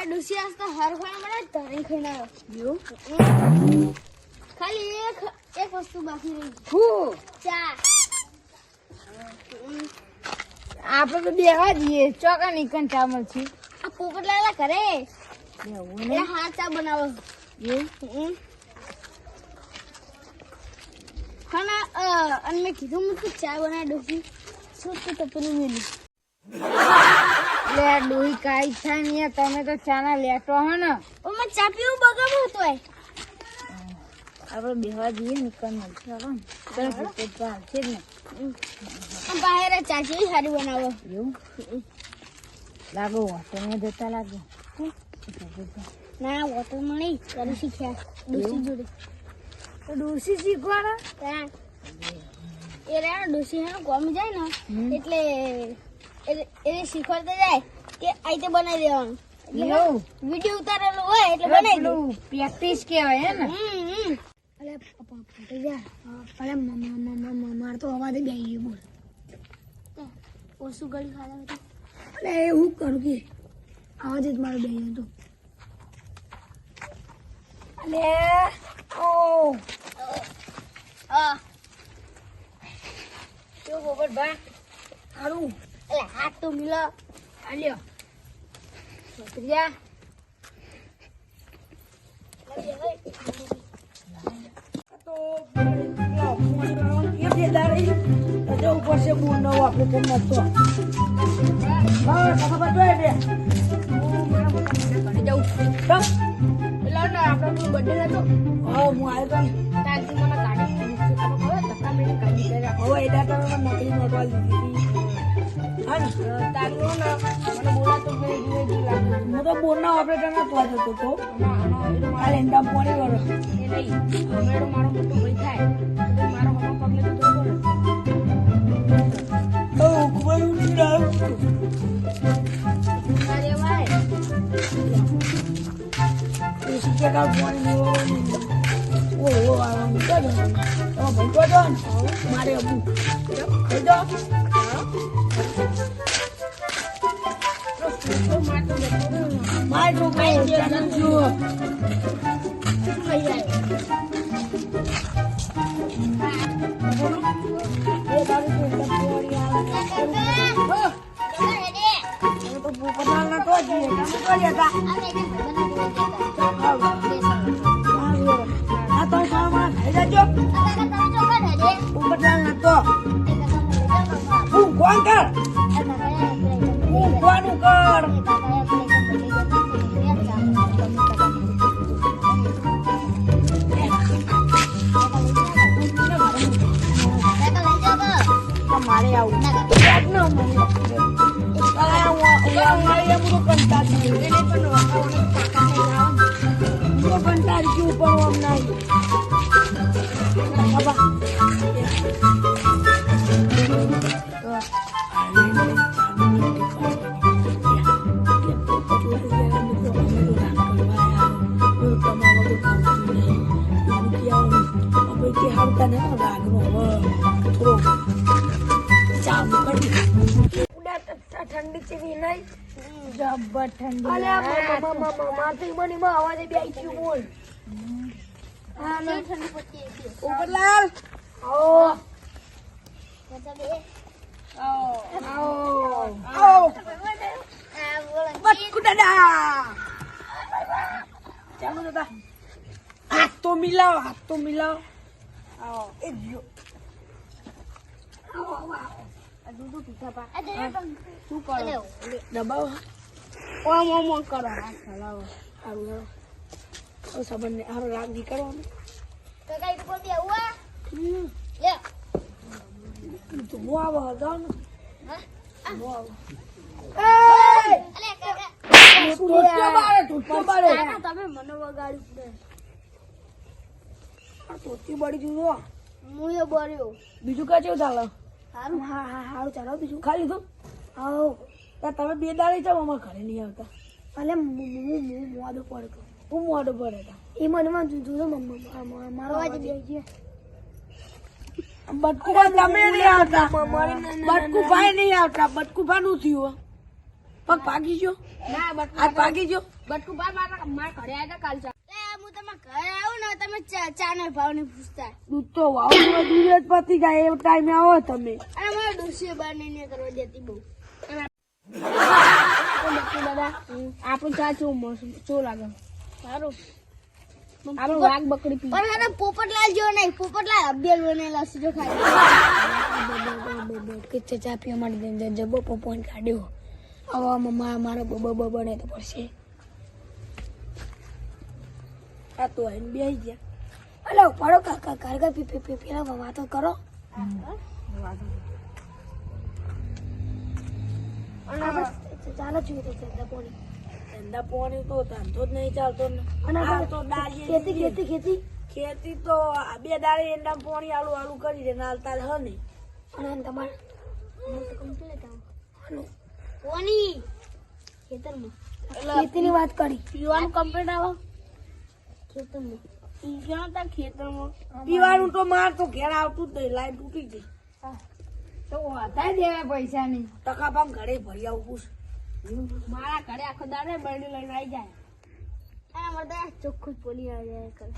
એ ડુસી આજ તો મને ધરી ખાલી એક એક વસ્તુ બાકી રહી હું ચા આપણે તો બેવા જઈએ ચોકા નીકળ ચા મળશે. આ પોપટલાલા કરે હા ચા બનાવો. એવું? ખાના અને મેં કીધું ચા બનાવી ડોસી શું તો પેલું મેલી? લે ડોહી કાંઈ થાય નહીં તમે તો ચાના લેટો હો ને. ઓ મેં ચા પીવું બગમ હતો એ. આપણે બેવા જઈએ નીકળ મળશે હવે તને પૂછે તો જ ને. બહાર ચા સારી બનાવો. એવું? લાગો હોટલમાં જતા લાગો. ના વોટરમાં નહીં કરી શીખ્યા. ડોસી જોડે. તો ડોસી શીખવાડા. ત્યાં એ રહ્યા ડોસી હે કોમ જાય ને એટલે એને શીખવાડતા જાય કે આ રીતે બનાવી દેવાનું. વીડિયો ઉતારેલો હોય એટલે બનાવી પ્રેક્ટિસ કહેવાય હે ને? હમ પપ્પા ફાટી જા. અલે મમ્મા મમ્મા મમ્મા તો અવાજ બે ગયો બોલ. ઓછું ગળી ખાધા અરે એ હું કરું કે? અવાજ જ મારો બે હતો અરે ઓ. આ કેવું પોપટ ભાઈ સારું. એટલે હાથ તો મિલો. આલ્યો ઉપર છે બુન નવો આપણે કેમ તો. નકલી નોટવાલ દીધી. હા તો બોરના ઓપરેટર ના તો જતો તો આ લેંડા પોણી વાળો મારો મોટો ભાઈ થાય. તો મારો પગલે તો કઈ સમજો એ દારૂ તો એટલે પોણી આવે હું તો પોપટલાલ ના તો જબ્બર ઠંડી અલ્યા મમ્મા મમ્મા માથી મને માં અવાજે આઈ ગયું બોલ. હા ના ઉપરલાલ આવો. આવો. આવો. બટકુ દાદા. ચાલો દાદા. હાથ તો મિલાવો હાથ તો મિલાવો. આવો. એ ગયો આવો આવો આવો. આ દૂધું પીતા પા. શું દબાવો. ઓમ ઓમ ઓમ કરો. હાથ હલાવો સારું હેરો તો સંબંધ હારો રાગ નહીં કરવાનો હમ. તો હું આવો હતો ને. હું? આવો. ટોટિયો બારે ટોટિયો બારે. તમે મને વગાડ્યું આ ટોટિયો બાળી દીધો હું એ બોર્યો. બીજું કાચ્યું ચાલો? સારું હા હા સારું ચાલો બીજું. ખાલી લીધું? આવો તમે બે દાડી જાઓ અમારા ઘરે નહીં આવતા. એટલે હું મોડો પડતો હું મોડો પડે એ મને માં જોયું મારો આજે બે છે બટકુભા તમે નહીં આવતા. બટકુભાઈ નહીં આવતા. બટકુફા નું થયું પગ ભાગી ગયો? ના બટકું હાથ ભાગી ગયો? બટકું મારા મારા ઘરે આવ્યા કાલ ચા હું તમે ઘરે આવું ને તમે ચા ચા નો ભાવ ને પૂછતા. દૂધ તો દૂધ જ પતી જાય એ ટાઈમે આવો તમે. અને મારે ડોસી બાર ને કરવા દેતી બહુ. બટકું દાદા આપણું ચા ચો ચો લાગે? સારું. આપણું વાઘ બકરી પી. પણ એને પોપટલાલ જેવો નહીં પોપટલાલ અભિયલ બનેલા સીધો ખાય કિચ્છે ચા પીવા માટે જબ્બો પોપોન કાઢ્યો. આવા મમ્મા મારો બબો બબો ને તો પડશે. આ તો આઈને બેસી ગયા. અલે ઉપાડો કાકા કારગા પી પી પી પેલા વાતો કરો. ચાલો તો ધંધા પોણી. ધંધા પોણી તો ધંધો જ નહીં ચાલતો ને. અને તો ખેતી ખેતી ખેતી. ખેતી તો આ બે દાડે એંડા પોણી આલુ આલુ કરી દે નાલ તાલ હ નહીં. અને તમારે પોણી. ખેતરમાં. ખેતીની વાત કરી. પીવાનું કમ્પ્લીટ આવે. ખેતરમાં. પીવાનું તો માર તો ઘેર આવતું જ નહીં લાઈન તૂટી ગઈ. તો વધારે દેવા પૈસા નહીં ટકા પામ ઘરે ભરી આવું પૂછ મારા ઘરે આખો દાડે બરણી લઈને આવી જાય અને અમારે તો ચોખ્ખું જ પોણી આવી જાય કરે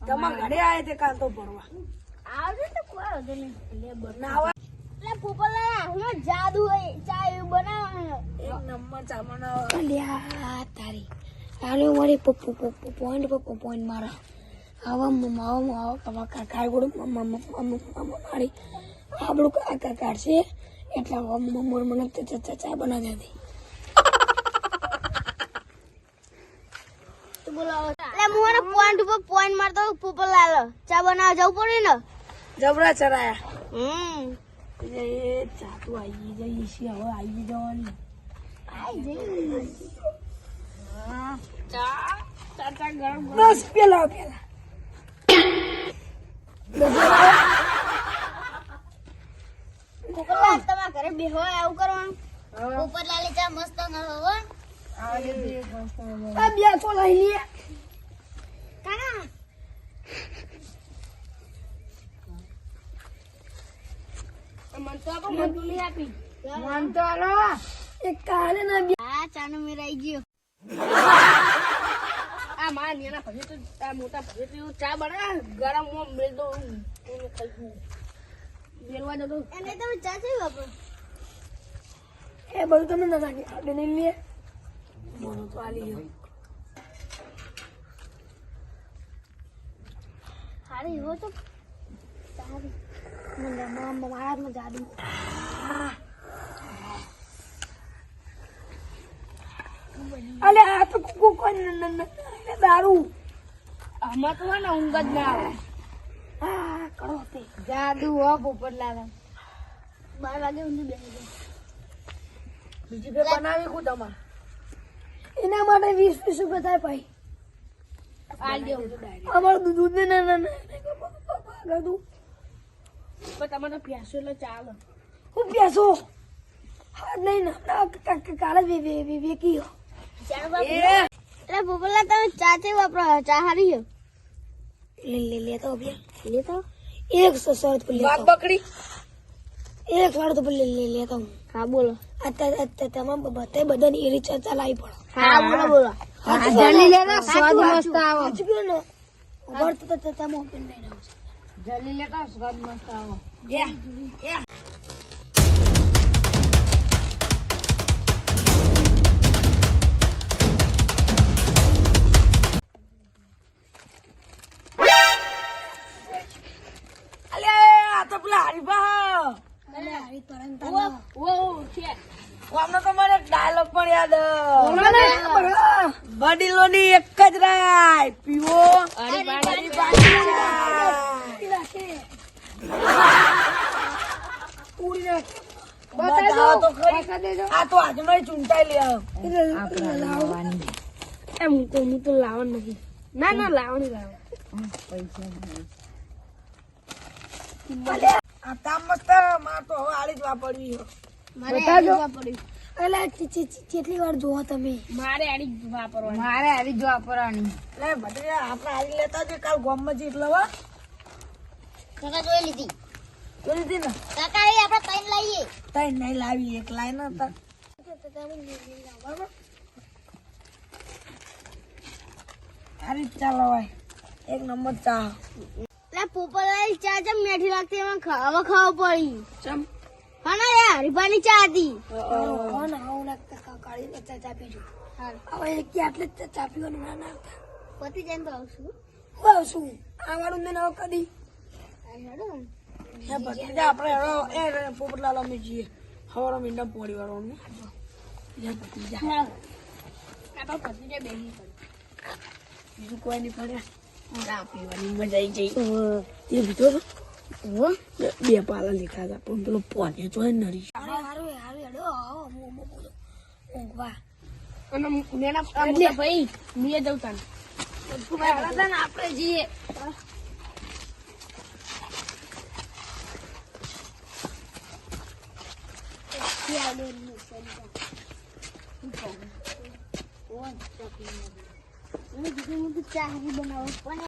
તમારા ઘરે આવે તે કાં તો ભરવા આવજો તો કોઈ વાંધો નહીં ના આવે એટલે પોપટલાલ હાથમાં જાદુ હોય ચા એવું બનાવવાનું એક નંબર બનાવો અલ્યા તારી તારે મારી પોઈન્ટ પર પોઈન્ટ મારા આવા મમ્મા આવા આવા કાકા ગોળું મારી આપણું કાકા કાઢશે એટલે મમ્મા મને ચા બનાવી એટલે પોઈન્ટ ઉપર પોઈન્ટ મારતો પોપટલાલ ચા બનાવવા જવું પડે ને? જબરા ચરાયા. હમ. એ ચાતું આવી જઈ છે હવે આવી જવાની. ચા? ચા ચા ગરમ પેલા તમારા ઘરે બેહો આવું કરવાનું. પોપટલાલે ચા મસ્ત ન હો આ બે તો લઈ લે તો આપો મને એ કાલે ના આ ચાનો મેરાઈ ગયો આ મારા નેના ભજે આ મોટા ભજે ચા બના ગરમમાં મેલ દો મેલવા જતો એને તમે ચા છે વાપરો એ બધું તમે ના આપણે નહીં લે. મને તો આલી ગયો મારા જાદુ અલે આ તો કુકુ કોઈ દારૂ ને ઊંઘ જ ના આવે આ કરો જાદુ હો પોપટલાલ બાર વાગે ઊંધી બેસી બીજી બે બનાવી કુ તમારે એના માટે વીસ વીસ રૂપિયા થાય ભાઈ અમારું દૂધ દૂધ ને ના ના ના દૂધ પણ તમે તો પ્યાસો એટલે ચાલે હું પ્યાસો હા નહીં ના કાલે જ વે- વે- વે- વેકી એટલે તમે ચા છે વાપરો ચા હારી લે લે લેતો એક સો શરત પર લેતો એક શરત પર લે લે લેતો હું હા બોલો અત્યારે અત્યારે તમામ બધા બધાની એ ચર્ચા ચલાવી પડે હા બોલો બોલો. જલ્દી લેતા સ્વાદ મસ્ત આવો. તો તમે જલ્દી લેતા સ્વાદ મસ્ત આવે. બતાવો તો ખરી. આ તો આજનો ચૂંટાઈ લે. એમ હું તો હું તો લાવણ નથી. ના ના લાવણી લાવ આ તામ મસ્ત માર તો હવે આળી જ વાપરવી મારે આડી અલે ચી- ચી- ચી- કેટલી વાર જોવો તમે? મારે આડી જ વાપરવાની મારે આડી જ વાપરવાની એટલે ભત્રીજા, આપણે આડી લેતા જઈએ કાલ ગામમાં એટલે હો. જોઈ લીધી. લીધી ને? કાકા એ આપણે ત્રણ લઈએ. નહીં લાવી એક લાઈન હતા. તમે નીકળી જાઓ, બરાબર સારી ચા લવાય એક નંબર ચા. એટલે પોપટલાલ ચા ચમ મેઠી લાગતી? એમાં ખાવા ખાવા પડી ચમ? હા યાર હરીફાની ચા હતી. હું નાખતા કાઢી ને ચા ચા પીજો. હવે એક કે આટલે જ ચા પીવાનું ના ના આવતા પતિ જઈને તો આવશું. વાવ શું આ વાળું મેં નવો કદી આ હેડો. હે ભત્રીજા આપણે હવે એ પોપટલાલ અમે જઈએ હવારો મીંડા પોળી વાળો અમને હે ભત્રીજા હેડો. ભત્રીજા બેસી પડી. બીજું કોઈ નહીં પડે. ચા પીવાની મજા આવી જઈ એ લીધો બે- બે પાલા લીધા હતા. પણ પેલો પોને તો નરી હેડો ભાઈ મીએ જવું તને. આપણે જઈએ ચા બનાવો પણ